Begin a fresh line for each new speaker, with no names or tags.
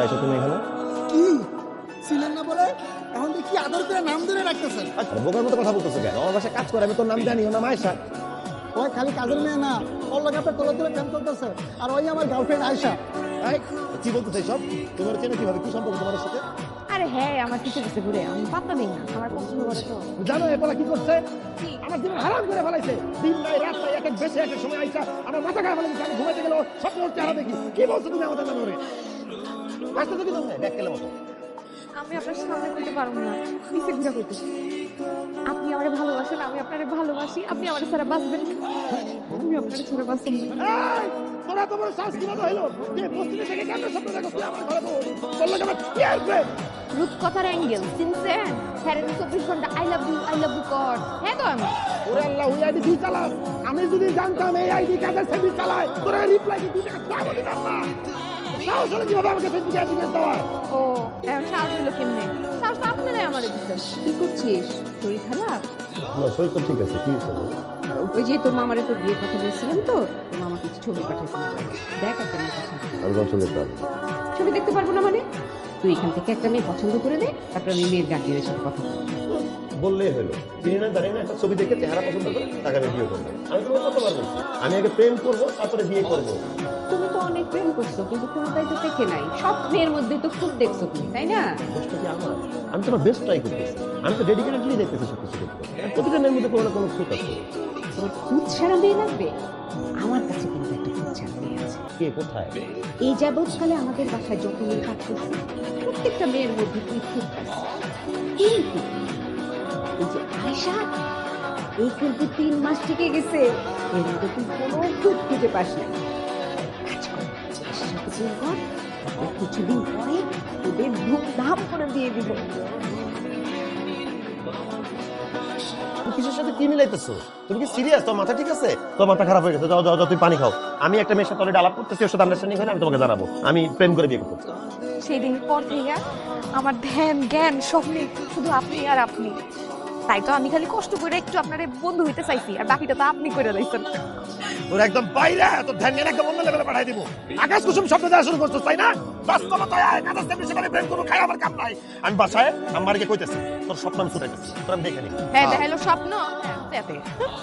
আইসো তুমি এখানে?
কি? ছিলেন না বলে? এখন দেখি আদর করে নাম ধরে রাখতেছেন।
আচ্ছা বোকার মতো কথা বলতেছো কেন? আমার বাসায় কাজ করে আমি তোর নাম জানি ও নাম আয়সা
ওই খালি কাজের মেয়ে না ওর লগে আপনার তোলা তোলা প্রেম করতেছে আর ওই আমার গার্লফ্রেন্ড আয়সা
কি বলতেছে সব তোমার চেনে কীভাবে? কি সম্পর্ক তোমার সাথে?
আরে হ্যাঁ আমার কিছু কিছু ঘুরে আমি পাত্তা দিই না আমার পছন্দ করে তো।
জানো এপালা কি করছে? আমার জীবন হারাম করে ফেলাইছে। দিন নাই রাত নাই এক এক বেশি এক সময় আইসা আমার মাথা খারাপ ফেলাইছে আমি ঘুমাইতে গেলে স্বপ্ন চেহারা দেখি? কি বলছো তুমি আমাদের নামে আসতে তো কি তুমি কেলে মতো
আমি আপনার সামনে করতে পারব না। নিচে ঘুরে করতেছি আপনি আমারে ভালোবাসেন আমি আপনারে ভালোবাসি আপনি আমার ছাড়া বাঁচবেন। আমি আপনার ছাড়া বাঁচব না।
এই, তোরা তোমার শ্বাস কীভাবে হইল? যে বস্তিতে থেকে কেন স্বপ্ন দেখো? আমার ঘরে বলল কেন কি আসবে?
রূপকথার অ্যাঙ্গেল চিনছেন হ্যাঁ চব্বিশ ঘণ্টা I love you I love you কর হ্যাঁ তো আমি।
ওরে আল্লাহ ওই আইডি তুই চালাস। আমি যদি জানতাম এই আইডি কাদের সেভি চালায় তোরা রিপ্লাই টাকা দিতাম না সাহস হলে কীভাবে আমাকে ফেসবুকে অ্যাড দিতে দেওয়া
ও এখন সাহস হলো কেমনে? সাহস তো আপনারাই আমার দিচ্ছেন কি করছিস? শরীর খারাপ?
না শরীর তো ঠিক আছে কি
ওই যে তোর মামারে তোর বিয়ের কথা বলছিলাম তো তোর মামা কিছু ছবি পাঠাইছিল দেখ একটা মেয়ে পছন্দ ছবি দেখতে পারব না মানে? তুই এখান থেকে একটা মেয়ে পছন্দ করে দে তারপর আমি মেয়ের গার্জিয়ানের সাথে কথা বলব।
বললেই হলো। চিনি না জানি না একটা ছবি দেখে চেহারা পছন্দ করে তাকে আমি বিয়ে করব। আমি তোমার কত পারব আমি আগে প্রেম করব তারপরে বিয়ে করব।
তুমি তো অনেক প্রেম করছ কিন্তু কোনোটাই তো দেখে নাই। সব মেয়ের মধ্যে তো খুব দেখছ তুমি তাই না?
দোষটা কি আমার? আমি তোমার বেস্ট ট্রাই করতেছি। আমি তো ডেডিকেটেডলি দেখতেছি সব কিছু করতে। প্রতিটা মেয়ের মধ্যে কোনো না কোনো খুঁত আছে।
খুদ ছাড়া মেয়ে লাগবে? আমার কাছে কিন্তু একটা খুদ ছাড়া মেয়ে আছে।
কে কোথায়?
এই যাবৎকালে আমাদের বাসায় যত মেয়ে কাজ করছে প্রত্যেকটা মেয়ের মধ্যে তুই পাচ্ছিস কিন্তু এই যে আয়সা এই কিন্তু তিন মাস টিকে গেছে এর মধ্যে তুই কোনো খুব খুঁজে পাস না তারপর কিছুদিন পরে তোদের ধুমধাম করে দিয়ে দিব।
কিসের সাথে কি মিলাইতেছো? তুমি কি সিরিয়াস তোমার মাথা ঠিক আছে? তোমার মাথা খারাপ হয়ে গেছে। যাও যাও তুমি পানি খাও। আমি একটা মেয়ের সাথে অলরেডি আলাপ করতেছি ওর সাথে আন্ডারস্ট্যান্ডিং হলে আমি তোমাকে জানাব। আমি প্রেম করে বিয়ে করতে
সেই দিন পর থেকে আমার ধ্যান জ্ঞান স্বপ্নে শুধু আপনি আর আপনি। তাই তো আমি খালি কষ্ট করে একটু আপনার বন্ধু হইতে চাইছি আর বাকিটা তো আপনি করে দিয়েছেন।
তোর একদম বাইরে তো ধ্যান নিয়ে একদম অন্য লেভেলে পাঠাই দিব। আকাশ কুসুম শব্দ দেওয়া শুরু করছ তাই না? বাস্তবতায় কাদাস তেমনি সেখানে প্রেম করব খাই আমার কাম নাই। আমি বাসায় আমার কইতেছি তোর স্বপ্ন আমি ছুটাইতেছি তোর আমি দেখে নিই।
হ্যাঁ দেখাইলো স্বপ্ন। হ্যাঁ,